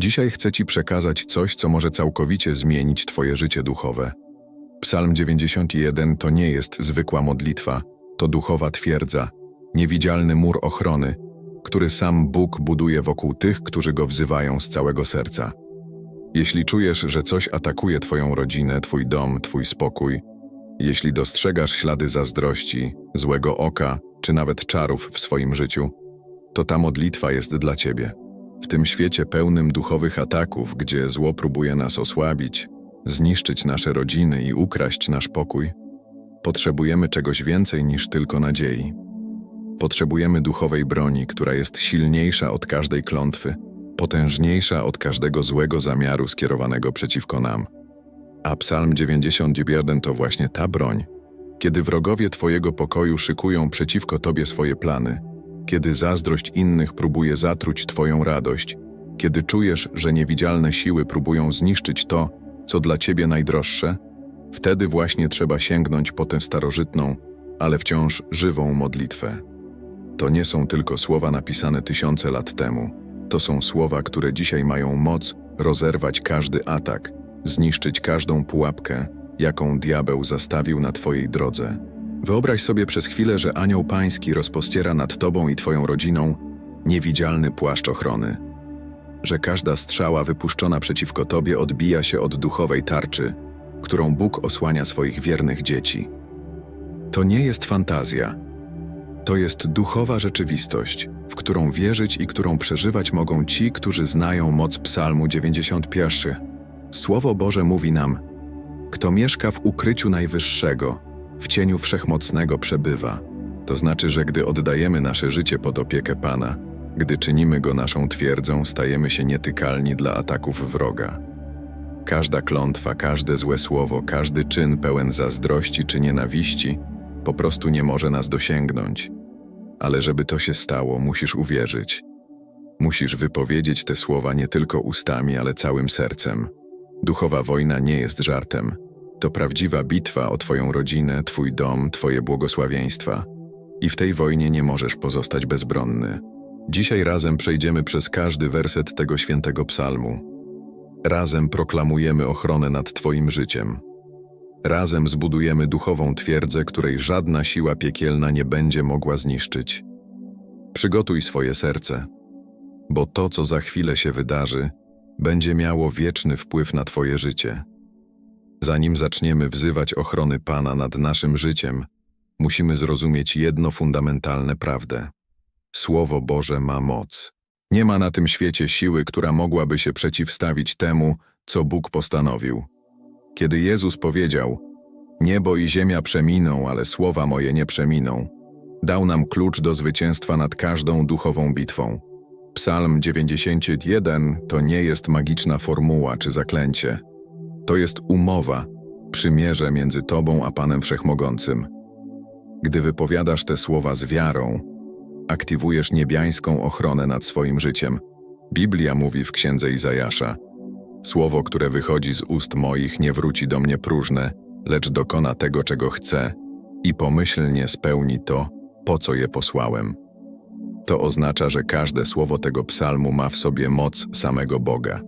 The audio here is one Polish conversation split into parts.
Dzisiaj chcę Ci przekazać coś, co może całkowicie zmienić Twoje życie duchowe. Psalm 91 to nie jest zwykła modlitwa, to duchowa twierdza, niewidzialny mur ochrony, który sam Bóg buduje wokół tych, którzy go wzywają z całego serca. Jeśli czujesz, że coś atakuje Twoją rodzinę, Twój dom, Twój spokój, jeśli dostrzegasz ślady zazdrości, złego oka czy nawet czarów w swoim życiu, to ta modlitwa jest dla Ciebie. W tym świecie pełnym duchowych ataków, gdzie zło próbuje nas osłabić, zniszczyć nasze rodziny i ukraść nasz pokój, potrzebujemy czegoś więcej niż tylko nadziei. Potrzebujemy duchowej broni, która jest silniejsza od każdej klątwy, potężniejsza od każdego złego zamiaru skierowanego przeciwko nam. A Psalm 91 to właśnie ta broń. Kiedy wrogowie Twojego pokoju szykują przeciwko Tobie swoje plany, kiedy zazdrość innych próbuje zatruć Twoją radość, kiedy czujesz, że niewidzialne siły próbują zniszczyć to, co dla Ciebie najdroższe, wtedy właśnie trzeba sięgnąć po tę starożytną, ale wciąż żywą modlitwę. To nie są tylko słowa napisane tysiące lat temu. To są słowa, które dzisiaj mają moc rozerwać każdy atak, zniszczyć każdą pułapkę, jaką diabeł zastawił na Twojej drodze. Wyobraź sobie przez chwilę, że anioł pański rozpościera nad Tobą i Twoją rodziną niewidzialny płaszcz ochrony. Że każda strzała wypuszczona przeciwko Tobie odbija się od duchowej tarczy, którą Bóg osłania swoich wiernych dzieci. To nie jest fantazja. To jest duchowa rzeczywistość, w którą wierzyć i którą przeżywać mogą ci, którzy znają moc Psalmu 91. Słowo Boże mówi nam: Kto mieszka w ukryciu Najwyższego, w cieniu Wszechmocnego przebywa. To znaczy, że gdy oddajemy nasze życie pod opiekę Pana, gdy czynimy go naszą twierdzą, stajemy się nietykalni dla ataków wroga. Każda klątwa, każde złe słowo, każdy czyn pełen zazdrości czy nienawiści po prostu nie może nas dosięgnąć. Ale żeby to się stało, musisz uwierzyć. Musisz wypowiedzieć te słowa nie tylko ustami, ale całym sercem. Duchowa wojna nie jest żartem. To prawdziwa bitwa o Twoją rodzinę, Twój dom, Twoje błogosławieństwa. I w tej wojnie nie możesz pozostać bezbronny. Dzisiaj razem przejdziemy przez każdy werset tego świętego psalmu. Razem proklamujemy ochronę nad Twoim życiem. Razem zbudujemy duchową twierdzę, której żadna siła piekielna nie będzie mogła zniszczyć. Przygotuj swoje serce, bo to, co za chwilę się wydarzy, będzie miało wieczny wpływ na Twoje życie. Zanim zaczniemy wzywać ochrony Pana nad naszym życiem, musimy zrozumieć jedno fundamentalne prawdę. Słowo Boże ma moc. Nie ma na tym świecie siły, która mogłaby się przeciwstawić temu, co Bóg postanowił. Kiedy Jezus powiedział: Niebo i ziemia przeminą, ale słowa moje nie przeminą, dał nam klucz do zwycięstwa nad każdą duchową bitwą. Psalm 91 to nie jest magiczna formuła czy zaklęcie. To jest umowa, przymierze między Tobą a Panem Wszechmogącym. Gdy wypowiadasz te słowa z wiarą, aktywujesz niebiańską ochronę nad swoim życiem. Biblia mówi w księdze Izajasza: Słowo, które wychodzi z ust moich, nie wróci do mnie próżne, lecz dokona tego, czego chcę, i pomyślnie spełni to, po co je posłałem. To oznacza, że każde słowo tego psalmu ma w sobie moc samego Boga.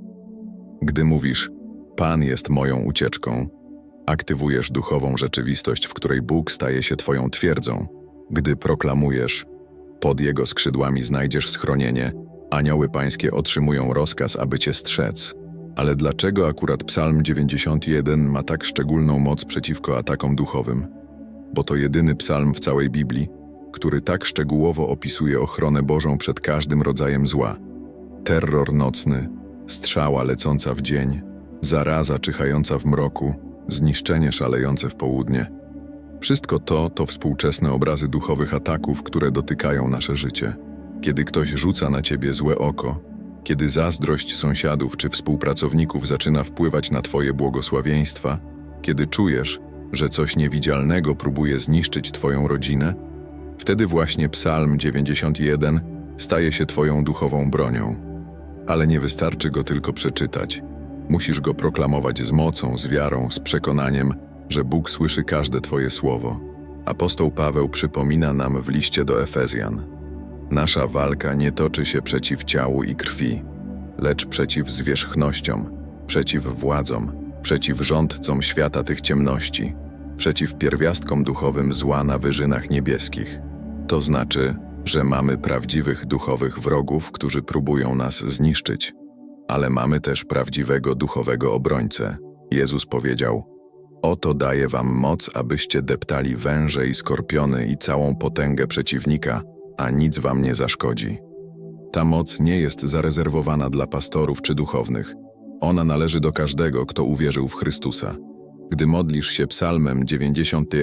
Gdy mówisz, Pan jest moją ucieczką, aktywujesz duchową rzeczywistość, w której Bóg staje się Twoją twierdzą. Gdy proklamujesz, pod Jego skrzydłami znajdziesz schronienie, anioły pańskie otrzymują rozkaz, aby Cię strzec. Ale dlaczego akurat Psalm 91 ma tak szczególną moc przeciwko atakom duchowym? Bo to jedyny psalm w całej Biblii, który tak szczegółowo opisuje ochronę Bożą przed każdym rodzajem zła. Terror nocny, strzała lecąca w dzień, zaraza czyhająca w mroku, zniszczenie szalejące w południe. Wszystko to to współczesne obrazy duchowych ataków, które dotykają nasze życie. Kiedy ktoś rzuca na ciebie złe oko, kiedy zazdrość sąsiadów czy współpracowników zaczyna wpływać na twoje błogosławieństwa, kiedy czujesz, że coś niewidzialnego próbuje zniszczyć twoją rodzinę, wtedy właśnie Psalm 91 staje się twoją duchową bronią. Ale nie wystarczy go tylko przeczytać. Musisz go proklamować z mocą, z wiarą, z przekonaniem, że Bóg słyszy każde Twoje słowo. Apostoł Paweł przypomina nam w liście do Efezjan. Nasza walka nie toczy się przeciw ciału i krwi, lecz przeciw zwierzchnościom, przeciw władzom, przeciw rządcom świata tych ciemności, przeciw pierwiastkom duchowym zła na wyżynach niebieskich. To znaczy, że mamy prawdziwych duchowych wrogów, którzy próbują nas zniszczyć, ale mamy też prawdziwego duchowego obrońcę. Jezus powiedział: Oto daję wam moc, abyście deptali węże i skorpiony i całą potęgę przeciwnika, a nic wam nie zaszkodzi. Ta moc nie jest zarezerwowana dla pastorów czy duchownych. Ona należy do każdego, kto uwierzył w Chrystusa. Gdy modlisz się psalmem 90,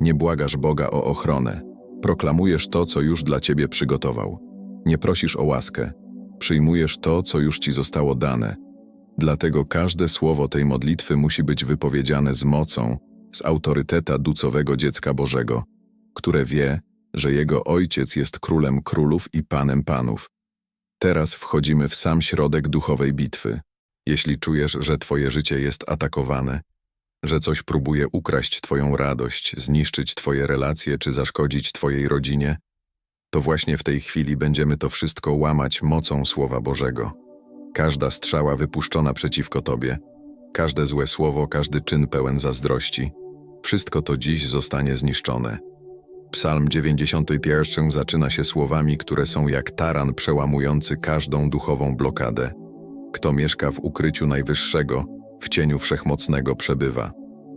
nie błagasz Boga o ochronę. Proklamujesz to, co już dla ciebie przygotował. Nie prosisz o łaskę. Przyjmujesz to, co już ci zostało dane. Dlatego każde słowo tej modlitwy musi być wypowiedziane z mocą, z autoryteta ducowego dziecka Bożego, które wie, że jego ojciec jest królem królów i panem panów. Teraz wchodzimy w sam środek duchowej bitwy. Jeśli czujesz, że twoje życie jest atakowane, że coś próbuje ukraść twoją radość, zniszczyć twoje relacje czy zaszkodzić twojej rodzinie, to właśnie w tej chwili będziemy to wszystko łamać mocą Słowa Bożego. Każda strzała wypuszczona przeciwko tobie, każde złe słowo, każdy czyn pełen zazdrości, wszystko to dziś zostanie zniszczone. Psalm 91 zaczyna się słowami, które są jak taran przełamujący każdą duchową blokadę. Kto mieszka w ukryciu Najwyższego, w cieniu Wszechmocnego przebywa.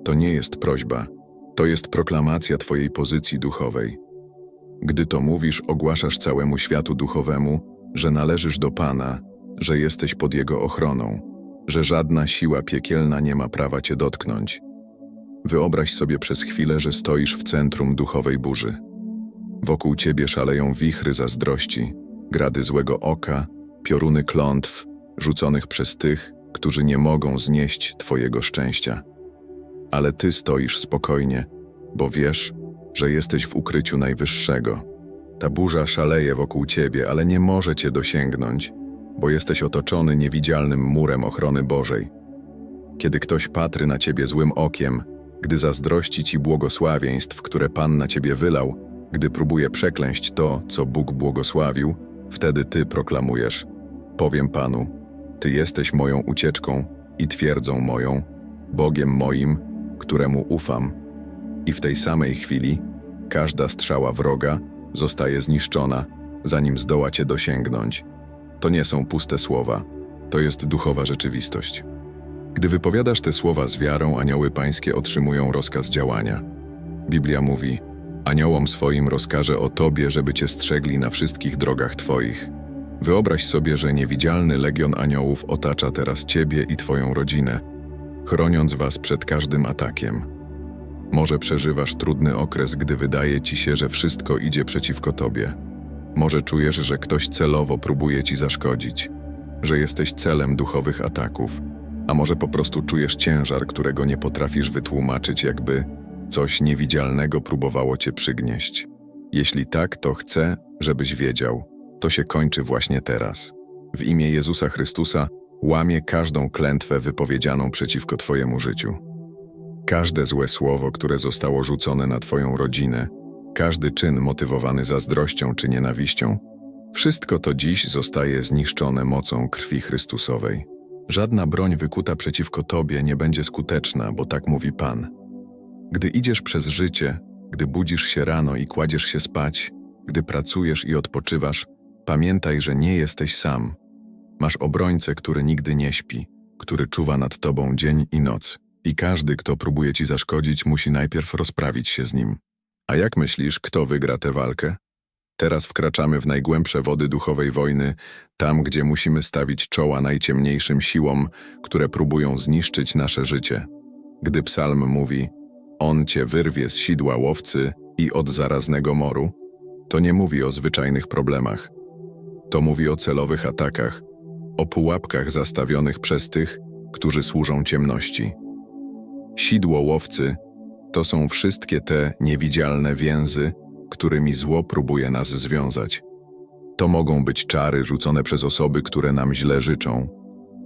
To nie jest prośba, to jest proklamacja Twojej pozycji duchowej. Gdy to mówisz, ogłaszasz całemu światu duchowemu, że należysz do Pana, że jesteś pod Jego ochroną, że żadna siła piekielna nie ma prawa Cię dotknąć. Wyobraź sobie przez chwilę, że stoisz w centrum duchowej burzy. Wokół Ciebie szaleją wichry zazdrości, grady złego oka, pioruny klątw, rzuconych przez tych, którzy nie mogą znieść Twojego szczęścia. Ale Ty stoisz spokojnie, bo wiesz, że jesteś w ukryciu Najwyższego. Ta burza szaleje wokół Ciebie, ale nie może Cię dosięgnąć, bo jesteś otoczony niewidzialnym murem ochrony Bożej. Kiedy ktoś patrzy na Ciebie złym okiem, gdy zazdrości Ci błogosławieństw, które Pan na Ciebie wylał, gdy próbuje przeklęść to, co Bóg błogosławił, wtedy Ty proklamujesz: Powiem Panu, Ty jesteś moją ucieczką i twierdzą moją, Bogiem moim, któremu ufam. I w tej samej chwili każda strzała wroga zostaje zniszczona, zanim zdoła Cię dosięgnąć. To nie są puste słowa, to jest duchowa rzeczywistość. Gdy wypowiadasz te słowa z wiarą, anioły pańskie otrzymują rozkaz działania. Biblia mówi: Aniołom swoim rozkaże o tobie, żeby cię strzegli na wszystkich drogach twoich. Wyobraź sobie, że niewidzialny legion aniołów otacza teraz ciebie i twoją rodzinę, chroniąc was przed każdym atakiem. Może przeżywasz trudny okres, gdy wydaje ci się, że wszystko idzie przeciwko tobie. Może czujesz, że ktoś celowo próbuje ci zaszkodzić, że jesteś celem duchowych ataków, a może po prostu czujesz ciężar, którego nie potrafisz wytłumaczyć, jakby coś niewidzialnego próbowało cię przygnieść. Jeśli tak, to chcę, żebyś wiedział, to się kończy właśnie teraz. W imię Jezusa Chrystusa łamie każdą klętwę wypowiedzianą przeciwko Twojemu życiu. Każde złe słowo, które zostało rzucone na Twoją rodzinę, każdy czyn motywowany zazdrością czy nienawiścią, wszystko to dziś zostaje zniszczone mocą krwi Chrystusowej. Żadna broń wykuta przeciwko Tobie nie będzie skuteczna, bo tak mówi Pan. Gdy idziesz przez życie, gdy budzisz się rano i kładziesz się spać, gdy pracujesz i odpoczywasz, pamiętaj, że nie jesteś sam. Masz obrońcę, który nigdy nie śpi, który czuwa nad tobą dzień i noc. I każdy, kto próbuje ci zaszkodzić, musi najpierw rozprawić się z nim. A jak myślisz, kto wygra tę walkę? Teraz wkraczamy w najgłębsze wody duchowej wojny, tam, gdzie musimy stawić czoła najciemniejszym siłom, które próbują zniszczyć nasze życie. Gdy psalm mówi: On cię wyrwie z sidła łowcy i od zaraznego moru, to nie mówi o zwyczajnych problemach. To mówi o celowych atakach, o pułapkach zastawionych przez tych, którzy służą ciemności. Sidło łowcy to są wszystkie te niewidzialne więzy, którymi zło próbuje nas związać. To mogą być czary rzucone przez osoby, które nam źle życzą.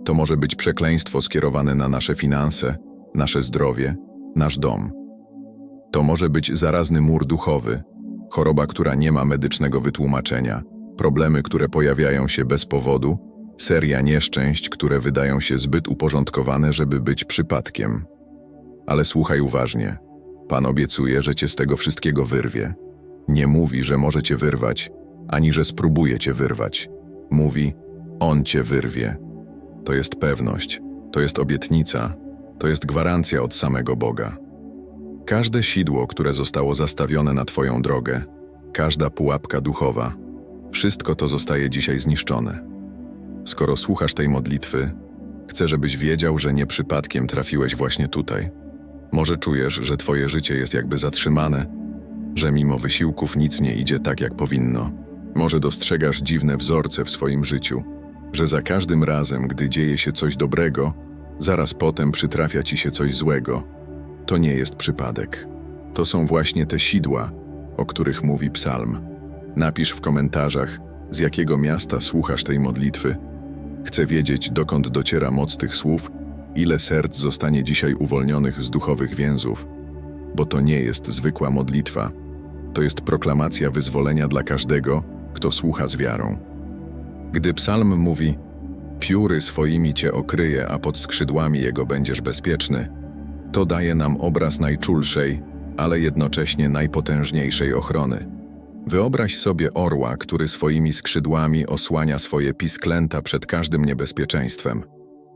To może być przekleństwo skierowane na nasze finanse, nasze zdrowie, nasz dom. To może być zarazny mur duchowy, choroba, która nie ma medycznego wytłumaczenia, problemy, które pojawiają się bez powodu, Seria nieszczęść, które wydają się zbyt uporządkowane, żeby być przypadkiem. Ale słuchaj uważnie. Pan obiecuje, że cię z tego wszystkiego wyrwie. Nie mówi, że może cię wyrwać, ani że spróbuje cię wyrwać. Mówi, On cię wyrwie. To jest pewność, to jest obietnica, to jest gwarancja od samego Boga. Każde sidło, które zostało zastawione na Twoją drogę, każda pułapka duchowa, wszystko to zostaje dzisiaj zniszczone. Skoro słuchasz tej modlitwy, chcę, żebyś wiedział, że nie przypadkiem trafiłeś właśnie tutaj. Może czujesz, że Twoje życie jest jakby zatrzymane, że mimo wysiłków nic nie idzie tak, jak powinno. Może dostrzegasz dziwne wzorce w swoim życiu, że za każdym razem, gdy dzieje się coś dobrego, zaraz potem przytrafia ci się coś złego. To nie jest przypadek. To są właśnie te sidła, o których mówi psalm. Napisz w komentarzach, z jakiego miasta słuchasz tej modlitwy. Chcę wiedzieć, dokąd dociera moc tych słów, ile serc zostanie dzisiaj uwolnionych z duchowych więzów. Bo to nie jest zwykła modlitwa. To jest proklamacja wyzwolenia dla każdego, kto słucha z wiarą. Gdy psalm mówi: Pióry swoimi cię okryje, a pod skrzydłami jego będziesz bezpieczny, to daje nam obraz najczulszej, ale jednocześnie najpotężniejszej ochrony. Wyobraź sobie orła, który swoimi skrzydłami osłania swoje pisklęta przed każdym niebezpieczeństwem.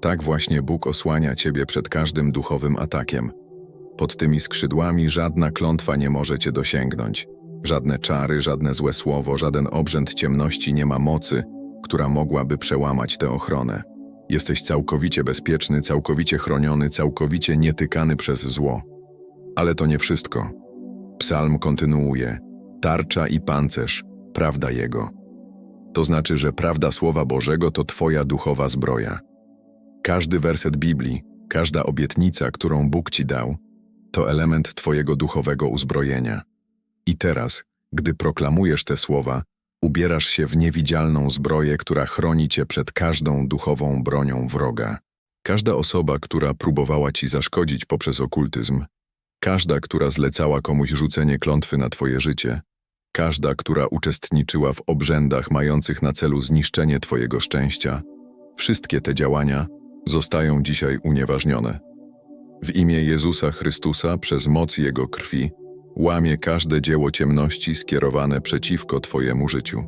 Tak właśnie Bóg osłania ciebie przed każdym duchowym atakiem. Pod tymi skrzydłami żadna klątwa nie może cię dosięgnąć. Żadne czary, żadne złe słowo, żaden obrzęd ciemności nie ma mocy, która mogłaby przełamać tę ochronę. Jesteś całkowicie bezpieczny, całkowicie chroniony, całkowicie nietykany przez zło. Ale to nie wszystko. Psalm kontynuuje: tarcza i pancerz, prawda Jego. To znaczy, że prawda Słowa Bożego to Twoja duchowa zbroja. Każdy werset Biblii, każda obietnica, którą Bóg Ci dał, to element Twojego duchowego uzbrojenia. I teraz, gdy proklamujesz te słowa, ubierasz się w niewidzialną zbroję, która chroni cię przed każdą duchową bronią wroga. Każda osoba, która próbowała ci zaszkodzić poprzez okultyzm, każda, która zlecała komuś rzucenie klątwy na twoje życie, każda, która uczestniczyła w obrzędach mających na celu zniszczenie twojego szczęścia, wszystkie te działania zostają dzisiaj unieważnione. W imię Jezusa Chrystusa, przez moc Jego krwi, łamie każde dzieło ciemności skierowane przeciwko Twojemu życiu.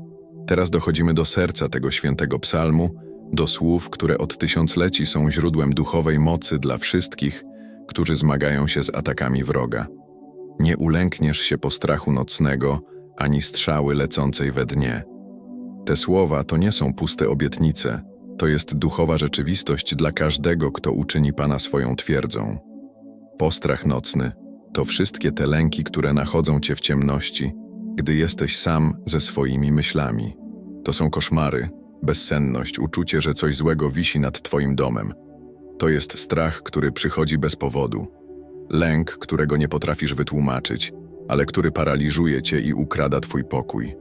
Teraz dochodzimy do serca tego świętego psalmu, do słów, które od tysiącleci są źródłem duchowej mocy dla wszystkich, którzy zmagają się z atakami wroga. Nie ulękniesz się postrachu nocnego, ani strzały lecącej we dnie. Te słowa to nie są puste obietnice, to jest duchowa rzeczywistość dla każdego, kto uczyni Pana swoją twierdzą. Postrach nocny to wszystkie te lęki, które nachodzą cię w ciemności, gdy jesteś sam ze swoimi myślami. To są koszmary, bezsenność, uczucie, że coś złego wisi nad twoim domem. To jest strach, który przychodzi bez powodu. Lęk, którego nie potrafisz wytłumaczyć, ale który paraliżuje cię i ukrada twój pokój.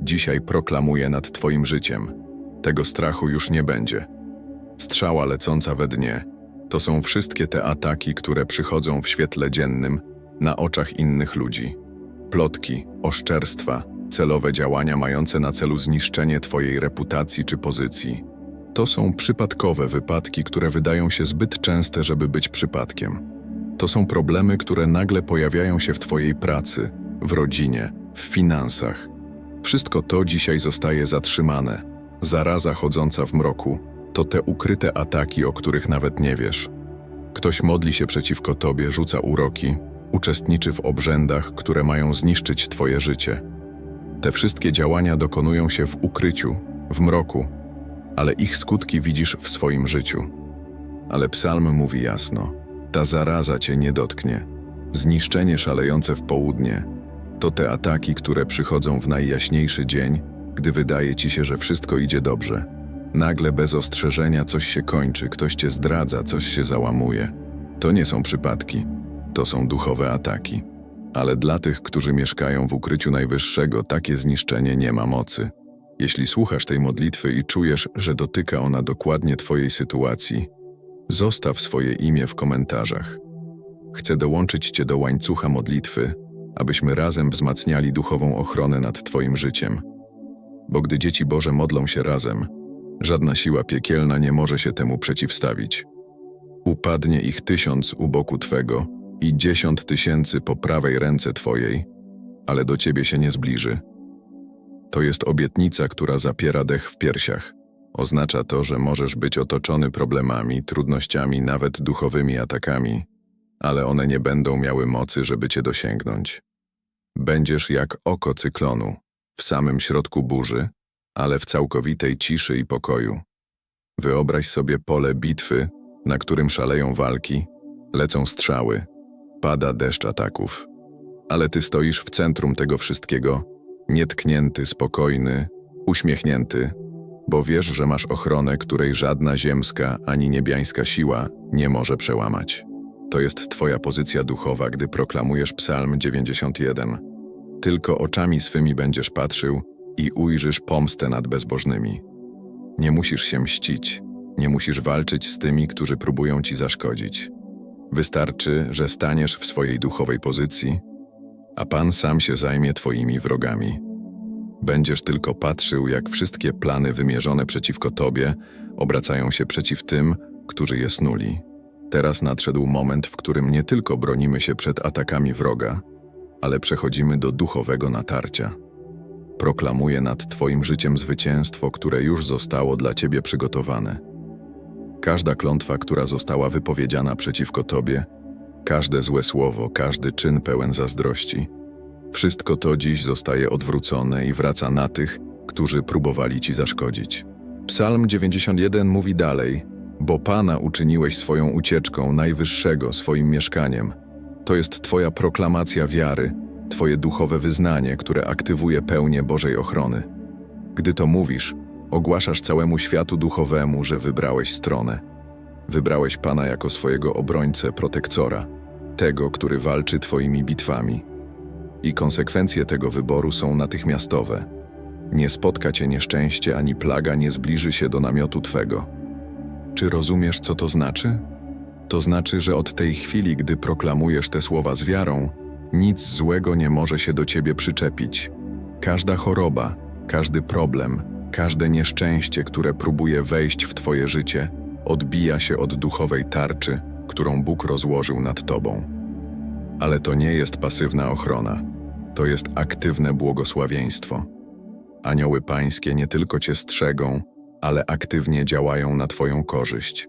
Dzisiaj proklamuję nad twoim życiem. Tego strachu już nie będzie. Strzała lecąca we dnie to są wszystkie te ataki, które przychodzą w świetle dziennym na oczach innych ludzi. Plotki, oszczerstwa, celowe działania mające na celu zniszczenie Twojej reputacji czy pozycji. To są przypadkowe wypadki, które wydają się zbyt częste, żeby być przypadkiem. To są problemy, które nagle pojawiają się w Twojej pracy, w rodzinie, w finansach. Wszystko to dzisiaj zostaje zatrzymane. Zaraza chodząca w mroku to te ukryte ataki, o których nawet nie wiesz. Ktoś modli się przeciwko Tobie, rzuca uroki, uczestniczy w obrzędach, które mają zniszczyć Twoje życie. Te wszystkie działania dokonują się w ukryciu, w mroku, ale ich skutki widzisz w swoim życiu. Ale psalm mówi jasno: ta zaraza cię nie dotknie. Zniszczenie szalejące w południe to te ataki, które przychodzą w najjaśniejszy dzień, gdy wydaje ci się, że wszystko idzie dobrze. Nagle bez ostrzeżenia coś się kończy, ktoś cię zdradza, coś się załamuje. To nie są przypadki. To są duchowe ataki. Ale dla tych, którzy mieszkają w ukryciu Najwyższego, takie zniszczenie nie ma mocy. Jeśli słuchasz tej modlitwy i czujesz, że dotyka ona dokładnie Twojej sytuacji, zostaw swoje imię w komentarzach. Chcę dołączyć Cię do łańcucha modlitwy, abyśmy razem wzmacniali duchową ochronę nad Twoim życiem. Bo gdy dzieci Boże modlą się razem, Żadna siła piekielna nie może się temu przeciwstawić. Upadnie ich tysiąc u boku Twego i dziesiąt tysięcy po prawej ręce Twojej, ale do Ciebie się nie zbliży. To jest obietnica, która zapiera dech w piersiach. Oznacza to, że możesz być otoczony problemami, trudnościami, nawet duchowymi atakami, ale one nie będą miały mocy, żeby Cię dosięgnąć. Będziesz jak oko cyklonu, w samym środku burzy, ale w całkowitej ciszy i pokoju. Wyobraź sobie pole bitwy, na którym szaleją walki, lecą strzały, pada deszcz ataków. Ale ty stoisz w centrum tego wszystkiego, nietknięty, spokojny, uśmiechnięty, bo wiesz, że masz ochronę, której żadna ziemska ani niebiańska siła nie może przełamać. To jest twoja pozycja duchowa, gdy proklamujesz Psalm 91. Tylko oczami swymi będziesz patrzył i ujrzysz pomstę nad bezbożnymi. Nie musisz się mścić, nie musisz walczyć z tymi, którzy próbują ci zaszkodzić. Wystarczy, że staniesz w swojej duchowej pozycji, a Pan sam się zajmie twoimi wrogami. Będziesz tylko patrzył, jak wszystkie plany wymierzone przeciwko tobie obracają się przeciw tym, którzy je snuli. Teraz nadszedł moment, w którym nie tylko bronimy się przed atakami wroga, ale przechodzimy do duchowego natarcia. Proklamuję nad Twoim życiem zwycięstwo, które już zostało dla Ciebie przygotowane. Każda klątwa, która została wypowiedziana przeciwko Tobie, każde złe słowo, każdy czyn pełen zazdrości, wszystko to dziś zostaje odwrócone i wraca na tych, którzy próbowali Ci zaszkodzić. Psalm 91 mówi dalej, bo Pana uczyniłeś swoją ucieczką, najwyższego swoim mieszkaniem. To jest Twoja proklamacja wiary, Twoje duchowe wyznanie, które aktywuje pełnię Bożej ochrony. Gdy to mówisz, ogłaszasz całemu światu duchowemu, że wybrałeś stronę. Wybrałeś Pana jako swojego obrońcę, protektora, tego, który walczy Twoimi bitwami. I konsekwencje tego wyboru są natychmiastowe. Nie spotka Cię nieszczęście ani plaga nie zbliży się do namiotu Twego. Czy rozumiesz, co to znaczy? To znaczy, że od tej chwili, gdy proklamujesz te słowa z wiarą, nic złego nie może się do ciebie przyczepić. Każda choroba, każdy problem, każde nieszczęście, które próbuje wejść w twoje życie, odbija się od duchowej tarczy, którą Bóg rozłożył nad tobą. Ale to nie jest pasywna ochrona, to jest aktywne błogosławieństwo. Anioły pańskie nie tylko cię strzegą, ale aktywnie działają na twoją korzyść.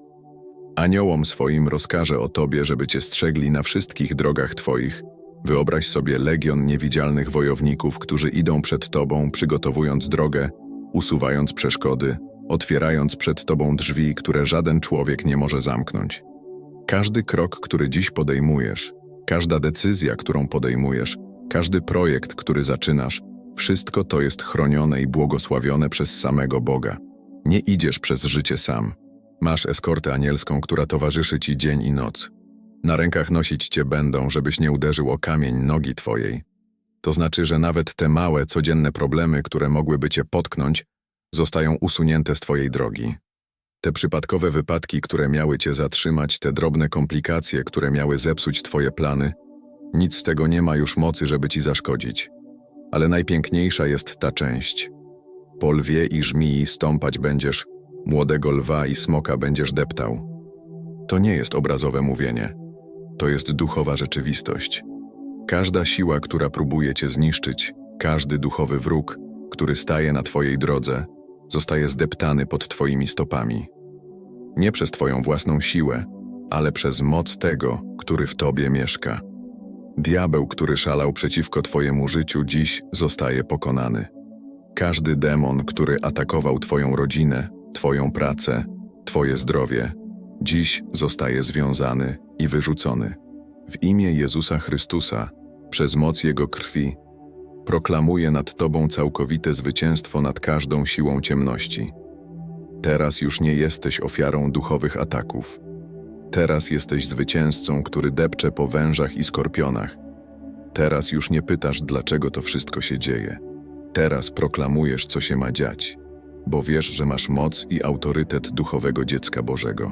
Aniołom swoim rozkaże o tobie, żeby cię strzegli na wszystkich drogach twoich, Wyobraź sobie legion niewidzialnych wojowników, którzy idą przed tobą, przygotowując drogę, usuwając przeszkody, otwierając przed tobą drzwi, które żaden człowiek nie może zamknąć. Każdy krok, który dziś podejmujesz, każda decyzja, którą podejmujesz, każdy projekt, który zaczynasz, wszystko to jest chronione i błogosławione przez samego Boga. Nie idziesz przez życie sam. Masz eskortę anielską, która towarzyszy ci dzień i noc. Na rękach nosić cię będą, żebyś nie uderzył o kamień nogi twojej. To znaczy, że nawet te małe, codzienne problemy, które mogłyby cię potknąć, zostają usunięte z twojej drogi. Te przypadkowe wypadki, które miały cię zatrzymać, te drobne komplikacje, które miały zepsuć twoje plany, nic z tego nie ma już mocy, żeby ci zaszkodzić. Ale najpiękniejsza jest ta część. Po lwie i żmii stąpać będziesz, młodego lwa i smoka będziesz deptał. To nie jest obrazowe mówienie to jest duchowa rzeczywistość. Każda siła, która próbuje cię zniszczyć, każdy duchowy wróg, który staje na twojej drodze, zostaje zdeptany pod twoimi stopami. Nie przez twoją własną siłę, ale przez moc tego, który w tobie mieszka. Diabeł, który szalał przeciwko twojemu życiu, dziś zostaje pokonany. Każdy demon, który atakował twoją rodzinę, twoją pracę, twoje zdrowie, dziś zostaje związany i wyrzucony. W imię Jezusa Chrystusa, przez moc Jego krwi, proklamuję nad Tobą całkowite zwycięstwo nad każdą siłą ciemności. Teraz już nie jesteś ofiarą duchowych ataków. Teraz jesteś zwycięzcą, który depcze po wężach i skorpionach. Teraz już nie pytasz, dlaczego to wszystko się dzieje. Teraz proklamujesz, co się ma dziać, bo wiesz, że masz moc i autorytet duchowego dziecka Bożego.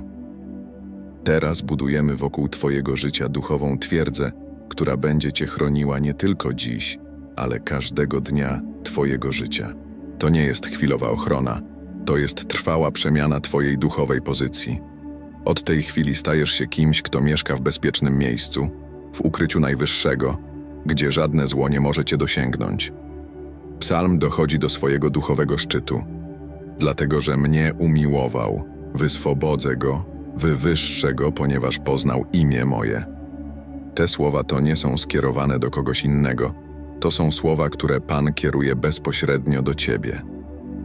Teraz budujemy wokół Twojego życia duchową twierdzę, która będzie Cię chroniła nie tylko dziś, ale każdego dnia Twojego życia. To nie jest chwilowa ochrona, To jest trwała przemiana Twojej duchowej pozycji. Od tej chwili stajesz się kimś, kto mieszka w bezpiecznym miejscu, w ukryciu Najwyższego, gdzie żadne zło nie może Cię dosięgnąć. Psalm dochodzi do swojego duchowego szczytu. Dlatego, że mnie umiłował, wyswobodzę go, wywyższę go, ponieważ poznał imię moje. Te słowa to nie są skierowane do kogoś innego. To są słowa, które Pan kieruje bezpośrednio do Ciebie.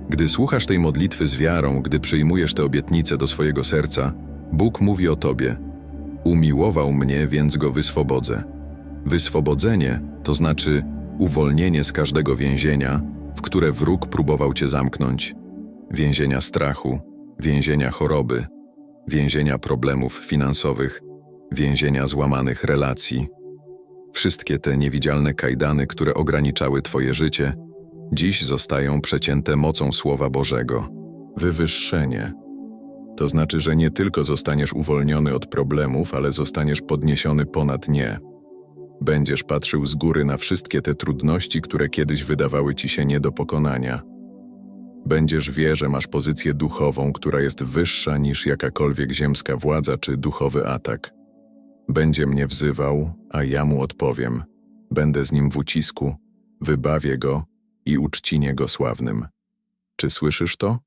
Gdy słuchasz tej modlitwy z wiarą, gdy przyjmujesz te obietnice do swojego serca, Bóg mówi o Tobie. Umiłował mnie, więc go wyswobodzę. Wyswobodzenie to znaczy uwolnienie z każdego więzienia, w które wróg próbował Cię zamknąć. Więzienia strachu, więzienia choroby, więzienia problemów finansowych, więzienia złamanych relacji. Wszystkie te niewidzialne kajdany, które ograniczały Twoje życie, dziś zostają przecięte mocą Słowa Bożego. Wywyższenie. To znaczy, że nie tylko zostaniesz uwolniony od problemów, ale zostaniesz podniesiony ponad nie. Będziesz patrzył z góry na wszystkie te trudności, które kiedyś wydawały ci się nie do pokonania. Będziesz wie, że masz pozycję duchową, która jest wyższa niż jakakolwiek ziemska władza czy duchowy atak. Będzie mnie wzywał, a ja mu odpowiem. Będę z nim w ucisku, wybawię go i uczcinie go sławnym. Czy słyszysz to?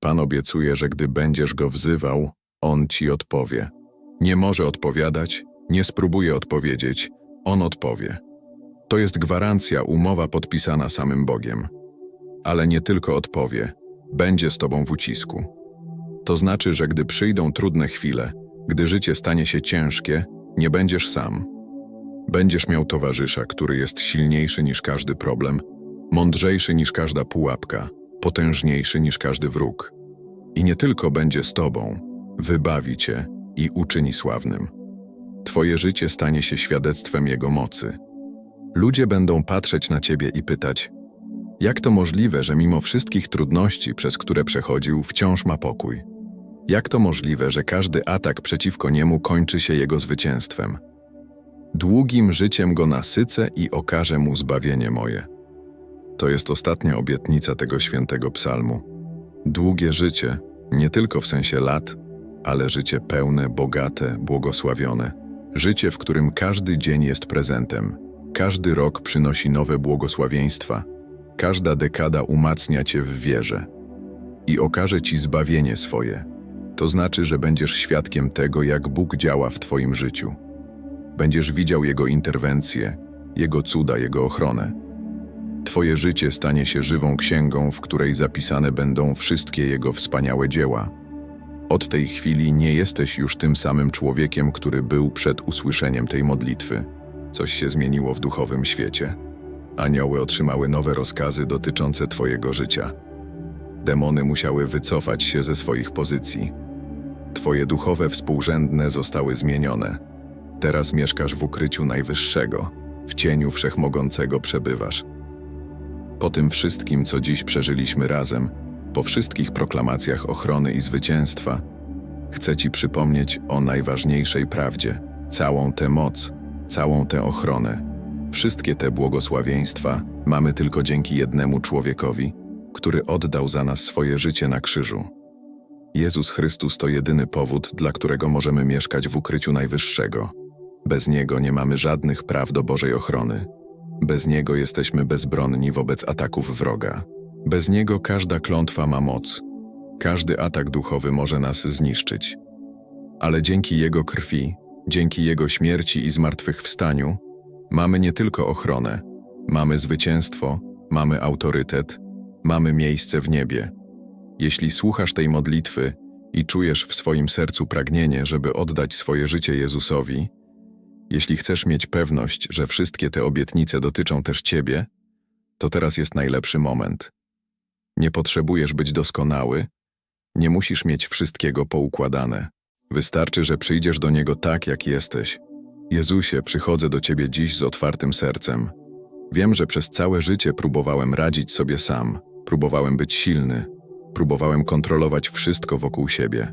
Pan obiecuje, że gdy będziesz go wzywał, on ci odpowie. Nie może odpowiadać, nie spróbuje odpowiedzieć, on odpowie. To jest gwarancja, umowa podpisana samym Bogiem. Ale nie tylko odpowie, będzie z tobą w ucisku. To znaczy, że gdy przyjdą trudne chwile, gdy życie stanie się ciężkie, nie będziesz sam. Będziesz miał towarzysza, który jest silniejszy niż każdy problem, mądrzejszy niż każda pułapka, potężniejszy niż każdy wróg. I nie tylko będzie z tobą, wybawi cię i uczyni sławnym. Twoje życie stanie się świadectwem Jego mocy. Ludzie będą patrzeć na Ciebie i pytać, jak to możliwe, że mimo wszystkich trudności, przez które przechodził, wciąż ma pokój? Jak to możliwe, że każdy atak przeciwko niemu kończy się jego zwycięstwem? Długim życiem go nasycę i okażę mu zbawienie moje. To jest ostatnia obietnica tego świętego psalmu. Długie życie, nie tylko w sensie lat, ale życie pełne, bogate, błogosławione. Życie, w którym każdy dzień jest prezentem, każdy rok przynosi nowe błogosławieństwa, każda dekada umacnia cię w wierze i okaże ci zbawienie swoje. To znaczy, że będziesz świadkiem tego, jak Bóg działa w twoim życiu. Będziesz widział Jego interwencje, Jego cuda, Jego ochronę. Twoje życie stanie się żywą księgą, w której zapisane będą wszystkie Jego wspaniałe dzieła. Od tej chwili nie jesteś już tym samym człowiekiem, który był przed usłyszeniem tej modlitwy. Coś się zmieniło w duchowym świecie. Anioły otrzymały nowe rozkazy dotyczące Twojego życia. Demony musiały wycofać się ze swoich pozycji. Twoje duchowe współrzędne zostały zmienione. Teraz mieszkasz w ukryciu Najwyższego, w cieniu Wszechmogącego przebywasz. Po tym wszystkim, co dziś przeżyliśmy razem, po wszystkich proklamacjach ochrony i zwycięstwa, chcę Ci przypomnieć o najważniejszej prawdzie, całą tę moc, całą tę ochronę. Wszystkie te błogosławieństwa mamy tylko dzięki jednemu człowiekowi, który oddał za nas swoje życie na krzyżu. Jezus Chrystus to jedyny powód, dla którego możemy mieszkać w ukryciu Najwyższego. Bez Niego nie mamy żadnych praw do Bożej ochrony. Bez Niego jesteśmy bezbronni wobec ataków wroga. Bez Niego każda klątwa ma moc. Każdy atak duchowy może nas zniszczyć. Ale dzięki Jego krwi, dzięki Jego śmierci i zmartwychwstaniu, mamy nie tylko ochronę, mamy zwycięstwo, mamy autorytet, mamy miejsce w niebie. Jeśli słuchasz tej modlitwy i czujesz w swoim sercu pragnienie, żeby oddać swoje życie Jezusowi, jeśli chcesz mieć pewność, że wszystkie te obietnice dotyczą też Ciebie, to teraz jest najlepszy moment. Nie potrzebujesz być doskonały, nie musisz mieć wszystkiego poukładane. Wystarczy, że przyjdziesz do Niego tak, jak jesteś. Jezusie, przychodzę do Ciebie dziś z otwartym sercem. Wiem, że przez całe życie próbowałem radzić sobie sam, próbowałem być silny, próbowałem kontrolować wszystko wokół siebie.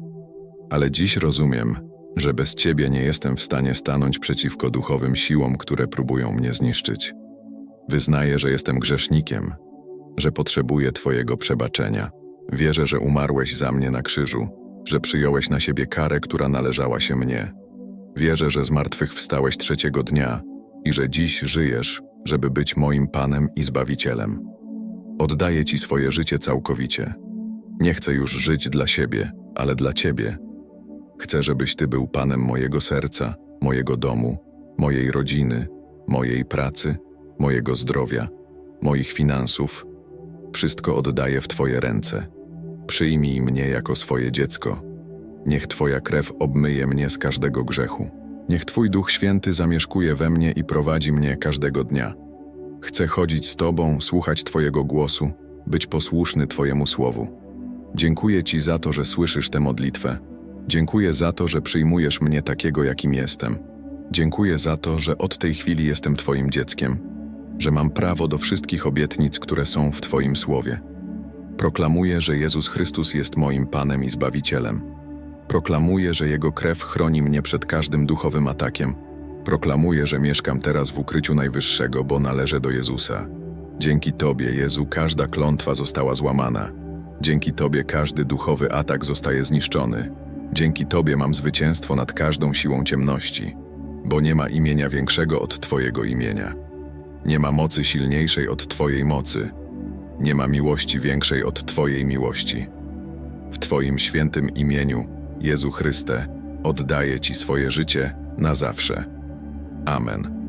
Ale dziś rozumiem, że bez Ciebie nie jestem w stanie stanąć przeciwko duchowym siłom, które próbują mnie zniszczyć. Wyznaję, że jestem grzesznikiem, że potrzebuję Twojego przebaczenia. Wierzę, że umarłeś za mnie na krzyżu, że przyjąłeś na siebie karę, która należała się mnie. Wierzę, że zmartwychwstałeś trzeciego dnia i że dziś żyjesz, żeby być moim Panem i Zbawicielem. Oddaję Ci swoje życie całkowicie. Nie chcę już żyć dla siebie, ale dla Ciebie. Chcę, żebyś Ty był Panem mojego serca, mojego domu, mojej rodziny, mojej pracy, mojego zdrowia, moich finansów. Wszystko oddaję w Twoje ręce. Przyjmij mnie jako swoje dziecko. Niech Twoja krew obmyje mnie z każdego grzechu. Niech Twój Duch Święty zamieszkuje we mnie i prowadzi mnie każdego dnia. Chcę chodzić z Tobą, słuchać Twojego głosu, być posłuszny Twojemu słowu. Dziękuję Ci za to, że słyszysz tę modlitwę. Dziękuję za to, że przyjmujesz mnie takiego, jakim jestem. Dziękuję za to, że od tej chwili jestem Twoim dzieckiem, że mam prawo do wszystkich obietnic, które są w Twoim słowie. Proklamuję, że Jezus Chrystus jest moim Panem i Zbawicielem. Proklamuję, że Jego krew chroni mnie przed każdym duchowym atakiem. Proklamuję, że mieszkam teraz w ukryciu Najwyższego, bo należę do Jezusa. Dzięki Tobie, Jezu, każda klątwa została złamana. Dzięki Tobie każdy duchowy atak zostaje zniszczony. Dzięki Tobie mam zwycięstwo nad każdą siłą ciemności, bo nie ma imienia większego od Twojego imienia. Nie ma mocy silniejszej od Twojej mocy. Nie ma miłości większej od Twojej miłości. W Twoim świętym imieniu, Jezu Chryste, oddaję Ci swoje życie na zawsze. Amen.